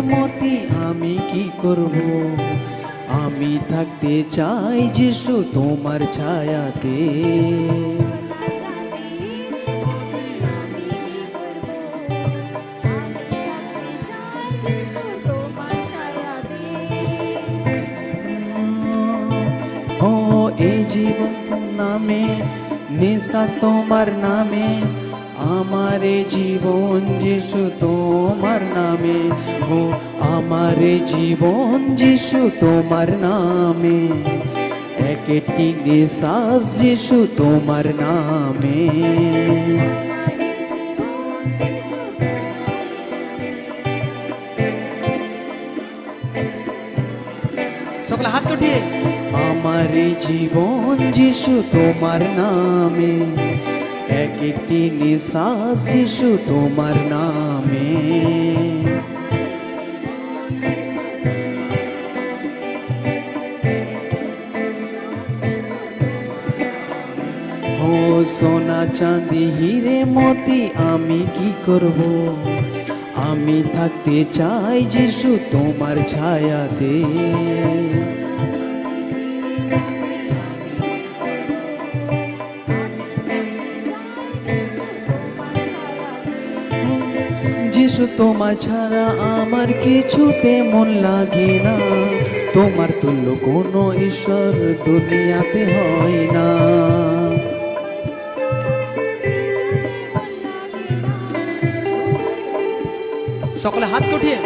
মতি, আমি কি করব? আমি থাকতে চাই যিশু তোমার ছায়াতে। ও, এই জীবন নামে, নিঃশ্বাস তোমার নামে আমার জীবন যিশু তোমার নামে, ও আমার জীবন যিশু তোমার নামে। এক একটি নিঃশ্বাস যিশু তোমার নামে। সকলে হাত উঠিয়ে। আমার জীবন যিশু তোমার নামে একটি নিঃশ্বাস যিশু তোমার নামে। ও সোনা চাঁদি, হিরে মতি, আমি কি করব? আমি থাকতে চাই যিশু তোমার ছায়াতে। যিশু তোমার ছাড়া আমার কিছুতে মন লাগে না। তোমার তুল্য কোনো ঈশ্বর দুনিয়াতে হয় না। সকলে হাত উঠিয়ে।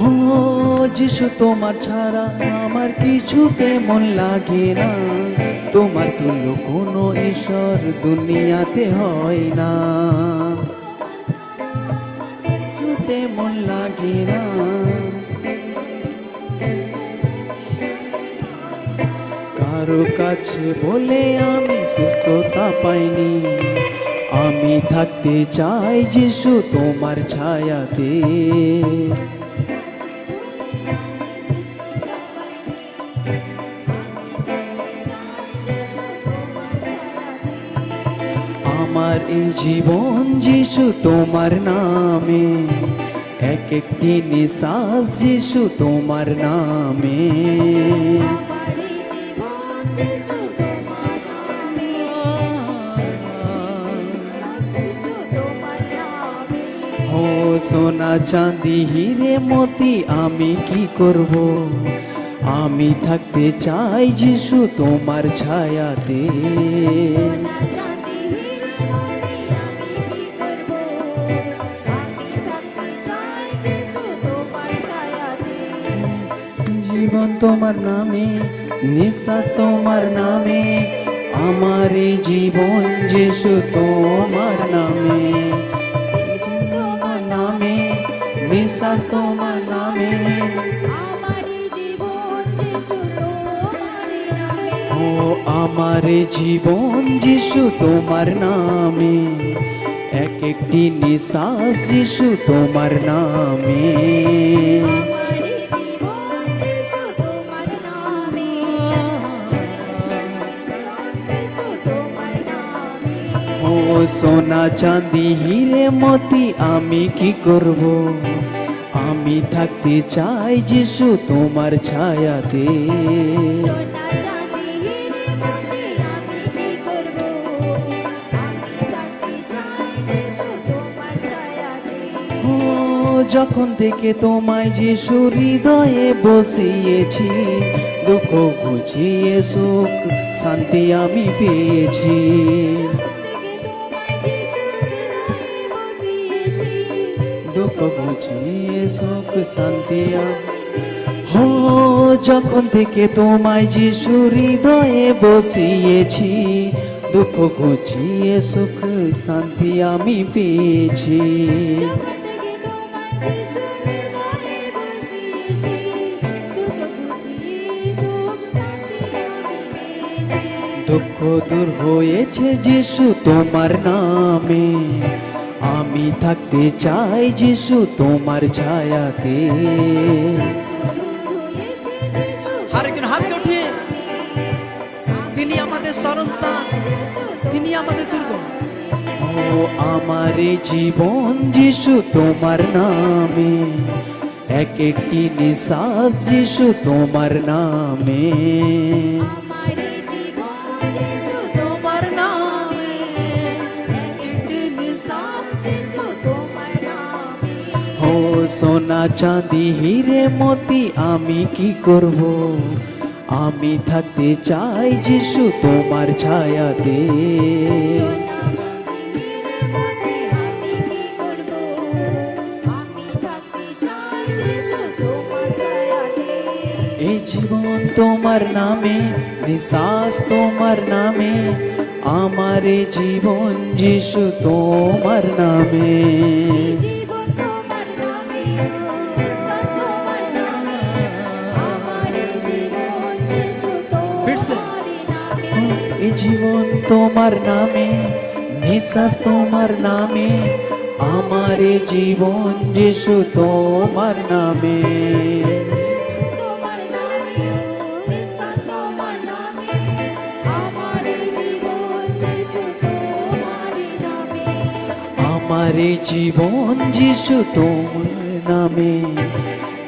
হো যিশু, তোমার ছাড়া আমার কিছুতে মন লাগে না। তোমার তুল্য কোনো ঈশ্বর দুনিয়াতে হয় না। মন লাগে না। কারও কাছে বলে আমি সুস্থতা পাইনি। আমি থাকতে চাই যিশু তোমার ছায়াতে। আমার এই জীবন যিশু তোমার নামে। এক একটি নিঃশ্বাস যিশু তোমার নামে। ও সোনা চাঁদি, হিরে মতি, আমি কি করব? আমি থাকতে চাই যিশু তোমার ছায়াতে। জীবন তোমার নামে নিঃশ্বাস তোমার নামে আমার জীবন যিশু তোমার নামে। তোমার নামে নিঃশ্বাস তোমার নামে ও আমার জীবন যিশু তোমার নামে এক একটি নিঃশ্বাস যিশু তোমার নামে। সোনা চাঁদি হিরে মতি আমি কি করব? আমি থাকতে চাই যিশু তোমার ছায়াতে। যখন থেকে তোমায় যিশু হৃদয়ে বসিয়েছি দুঃখ ঘুচিয়ে সুখ শান্তি আমি পেয়েছি। দুঃখ ঘুচিয়ে সুখ শান্তি হো যখন থেকে তোমায় যিশু হৃদয়ে বসিয়েছি দুঃখ সুখ শান্তি আমি পেয়েছি। দুঃখ দূর হয়েছে যিশু তোমার নামে। আমি থাকতে চাই যিশু তোমার ছায়াতে আরেকজন হাত উঠিয়ে তিনি আমাদের স্মরণস্থান। তিনি আমাদের দুর্গ। ও আমার জীবন যিশু তোমার নামে। এক একটি নিঃশ্বাস যিশু তোমার নামে। চাঁদি হিরে মতি, আমি কি করব? আমি থাকতে চাই যিশু তোমার ছায়াতে। এই জীবন তোমার নামে, নিঃশ্বাস তোমার নামে, আমার জীবন যিশু তোমার নামে। তোমার নামে নিঃশ্বাস তোমার নামে আমার জীবন যিশু তোমার নামে। আমার জীবন যিশু তোমার নামে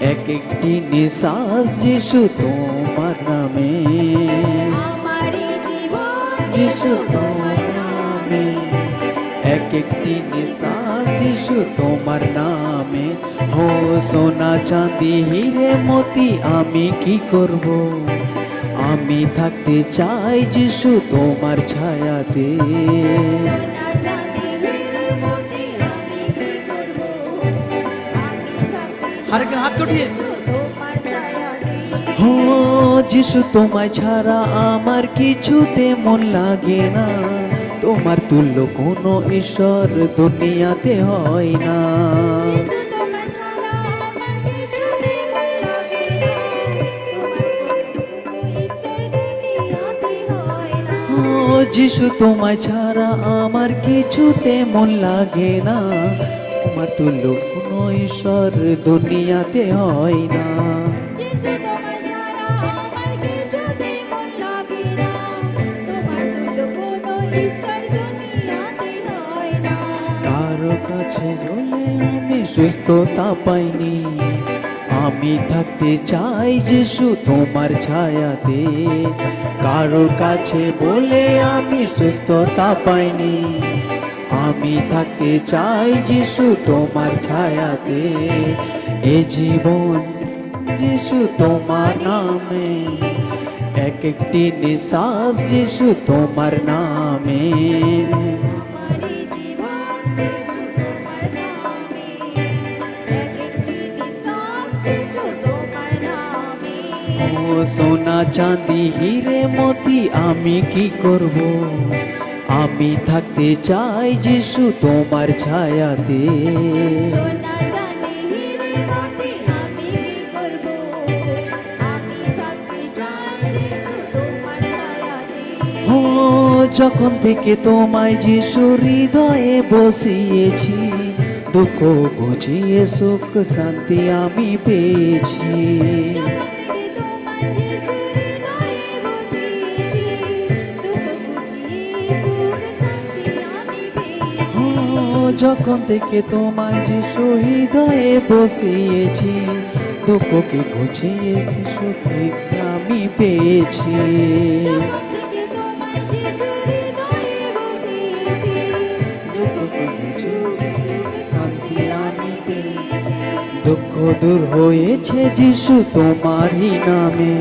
এক একটি নিঃশ্বাস যিশু তোমার হো সোনা চাঁদি হিরে মতি আমি কি করব? আমি থাকতে চাই তোমার ছায়াতে। আরেকজন হাত উঠিয়ে। যিশু তোমার ছায়াতে। হো যিশু তোমায় ছাড়া আমার কিছুতে মন লাগে না। তোমার তুল্য কোনো ঈশ্বর দুনিয়াতে হয় না। যিশু তোমায় ছাড়া আমার কিছুতে মন লাগে না। তোমার তুল্য কোনো ঈশ্বর দুনিয়াতে হয় না। কারও কাছে জলে আমি সুস্থতা পাইনি। আমি থাকতে চাই যিশু তোমার ছায়াতে। কারও কাছে বলে আমি সুস্থতা পাইনি। আমি থাকতে চাই যিশু তোমার ছায়াতে। এ জীবন যিশু তোমার নামে। এক একটি নিঃশ্বাস যিশু তোমার নামে। সোনা চাঁদি হিরে মতি আমি কি করব? আমি থাকতে চাই যিশু তোমার ছায়াতে। ও যখন থেকে তোমায় যিশু হৃদয়ে বসিয়েছি দুঃখ ঘুচিয়ে সুখ শান্তি আমি পেয়েছি। যখন থেকে তোমায় যিশু হৃদয়ে বসিয়েছি দুঃখকে ঘুচিয়ে সুখে আমি পেয়েছি। দুঃখ দূর হয়েছে যিশু তোমারই নামে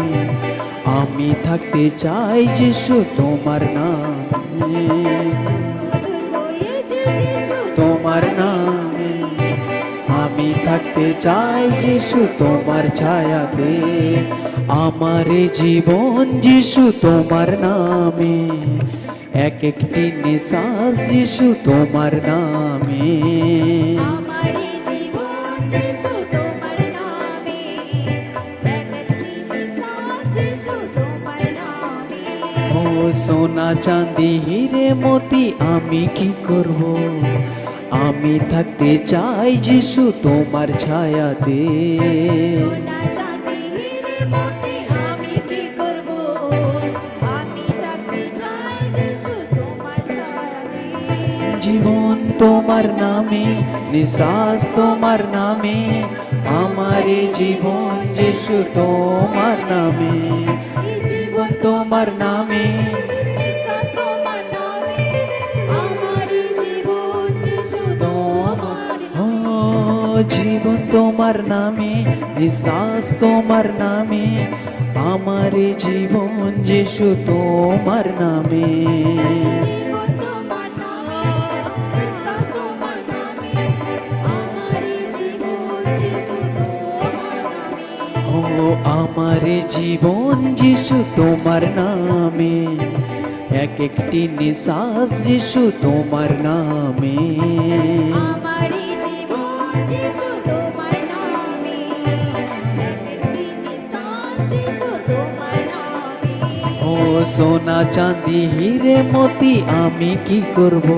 আমি থাকতে চাই যিশু তোমার নামে। তোমার নামে। আমি থাকতে চাই যিশু তোমার ছায়াতে। আমার জীবন যিশু তোমার নামে। এক একটি নিঃশ্বাস যিশু তোমার নামে। আমার জীবন যিশু তোমার নামে। এক একটি নিঃশ্বাস যিশু তোমার নামে। ও সোনা চাঁদি হিরে মতি আমি কি করব? আমি থাকতে চাই যিশু তোমার ছায়াতে। জীবন তোমার নামে নিশ্বাস তোমার নামে আমার জীবন যিশু তোমার নামে। জীবন তোমার নামে জীবন তোমার নামে, নিঃশ্বাস তোমার নামে, আমার জীবন যিশু তোমার নামে। ও আমার জীবন যিশু তোমার নামে, এক একটি নিশ্বাস যিশু তোমার নামে। সোনা চাঁদি হিরে মতি আমি কি করব?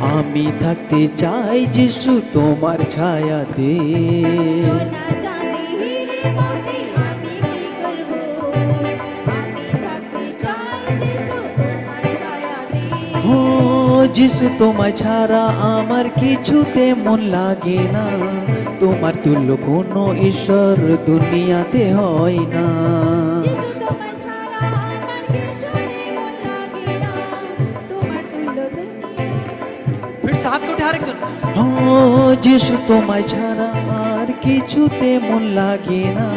আমি থাকতে চাই যিশু তোমার ছায়াতে। তোমার ও যিশু তোমায় ছাড়া আমার কিছুতে মন লাগে না। তোমার তুল্য কোনো ঈশ্বর দুনিয়াতে হয় না। প্লিজ হাত উঠে আরেকজন। ও যিশু তোমায় ছাড়া আর কিছুতে মন লাগে না।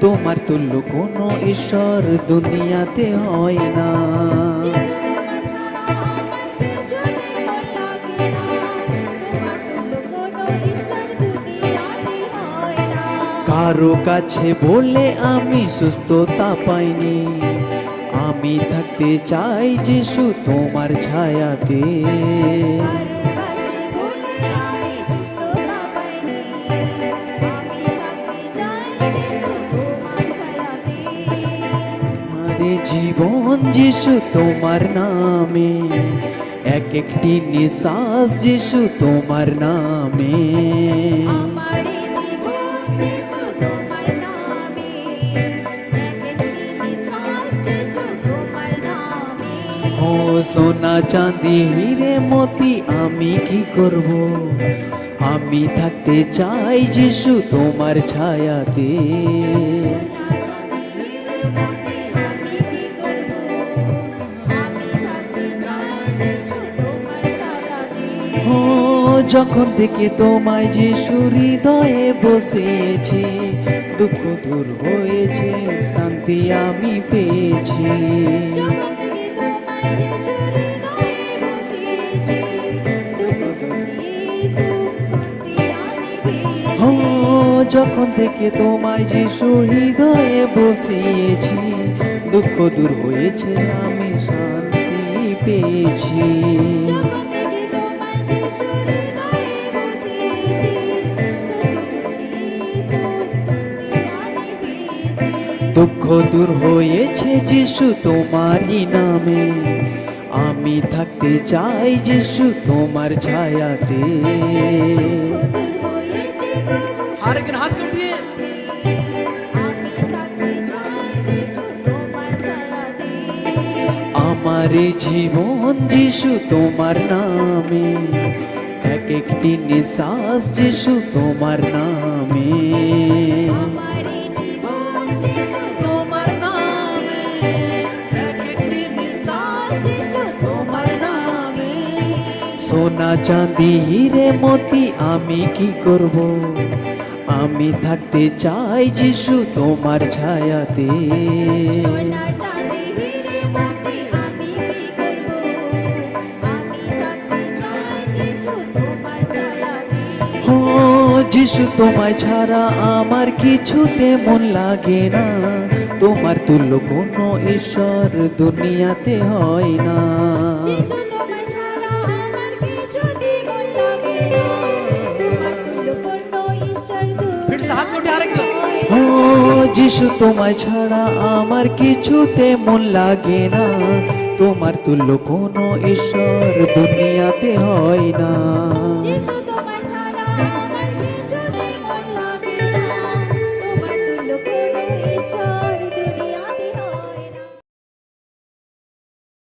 তোমার তুল্য কোনো ঈশ্বর দুনিয়াতে হয় না। কারও কাছে বলে আমি সুস্থতা পাইনি। আমি থাকতে চাই যিশু তোমার ছায়াতে। জীবন যিশু তোমার নামে এক একটি নিশ্বাস যিশু তোমার নামে। ও সোনা চাঁদি হিরে মতি আমি কি করব? আমি থাকতে চাই যিশু তোমার ছায়াতে। যখন থেকে তোমায় যিশু হৃদয়ে বসেছি দুঃখ দূর হয়েছে শান্তি আমি পেয়েছি। যখন থেকে তোমায় যিশু হৃদয়ে বসিয়েছি দুঃখ দূর হয়েছে আমি শান্তি পেয়েছি। দুঃখ দূর হয়েছে যিশু তোমারই নামে। আমি থাকতে চাই যিশু তোমার ছায়াতে। হাত আমার জীবন যিশু তোমার নামে। এক একটি নিশ্বাস যিশু তোমার নামে। সোনা চাঁদি হিরে মতি আমি কি করব? আমি থাকতে চাই যিশু তোমার ছায়াতে। সোনা চাঁদি মতি আমি কি করব? আমি থাকতে চাই যিশু তোমার ছায়াতে। ও যিশু তোমায় ছাড়া আমার কিছুতে মন লাগে না। তোমার তুল্য কোনো ঈশ্বর দুনিয়াতে হয় না। যিশু তোমায় ছাড়া আমার কিছুতে মন লাগে না। তোমার তুল্য কোনো ঈশ্বর দুনিয়াতে হয় না।